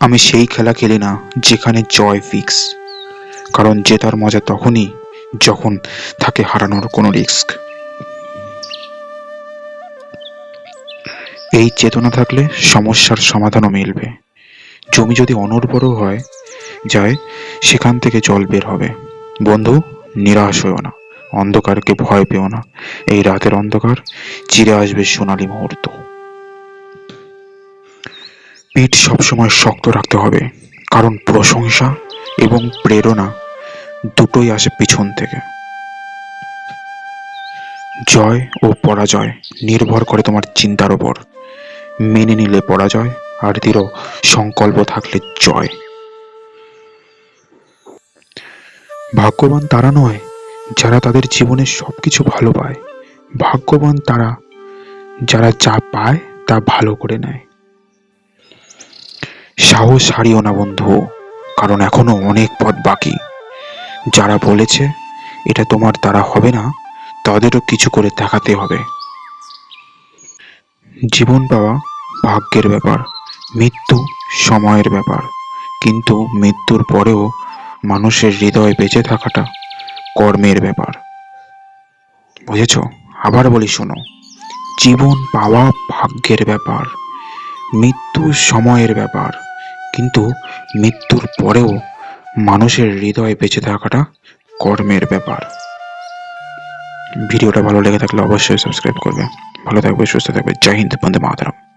আমি সেই খেলা খেলি না যেখানে জয় ফিক্স। কারণ জেতার মজা তখনই যখন থাকে হারানোর কোনো রিস্ক। এই চেতনা থাকলে সমস্যার সমাধানও মিলবে। জমি যদি অনুর্বরও হয়, যায় সেখান থেকে জল বের হবে। বন্ধু, নিরাশ হয়েও না। অন্ধকারকে ভয় পেও না। এই রাতের অন্ধকার চিরে আসবে সোনালী মুহূর্ত। পিঠ সবসময় শক্ত রাখতে হবে, কারণ প্রশংসা এবং প্রেরণা দুটোই আসে পিছন থেকে। জয় ও পরাজয় নির্ভর করে তোমার চিন্তার ওপর মেনে নিলে পরাজয়, আর দৃঢ় সংকল্প থাকলে জয়। ভাগ্যবান তারা নয় যারা তাদের জীবনে সবকিছু ভালো পায়। ভাগ্যবান তারা, যারা যা পায় তা ভালো করে নেয়। সাহস হারিও না, বন্ধু। কারণ এখনও অনেক পথ বাকি। যারা বলেছে এটা তোমার দ্বারা হবে না, তাদেরও কিছু করে দেখাতে হবে। জীবন পাওয়া ভাগ্যের ব্যাপার, মৃত্যু সময়ের ব্যাপার। কিন্তু মৃত্যুর পরেও মানুষের হৃদয়ে বেঁচে থাকাটা কর্মের ব্যাপার। বুঝেছ? আবার বলি, শোনো। জীবন পাওয়া ভাগ্যের ব্যাপার, মৃত্যু সময়ের ব্যাপার। কিন্তু মৃত্যুর পরেও মানুষের হৃদয় বেঁচে থাকাটা কর্মের ব্যাপার। ভিডিওটা ভালো লেগে থাকলে অবশ্যই সাবস্ক্রাইব করবে। ভালো থাকবে, সুস্থ থাকবে। জয় হিন্দ, বন্দে মাতরম।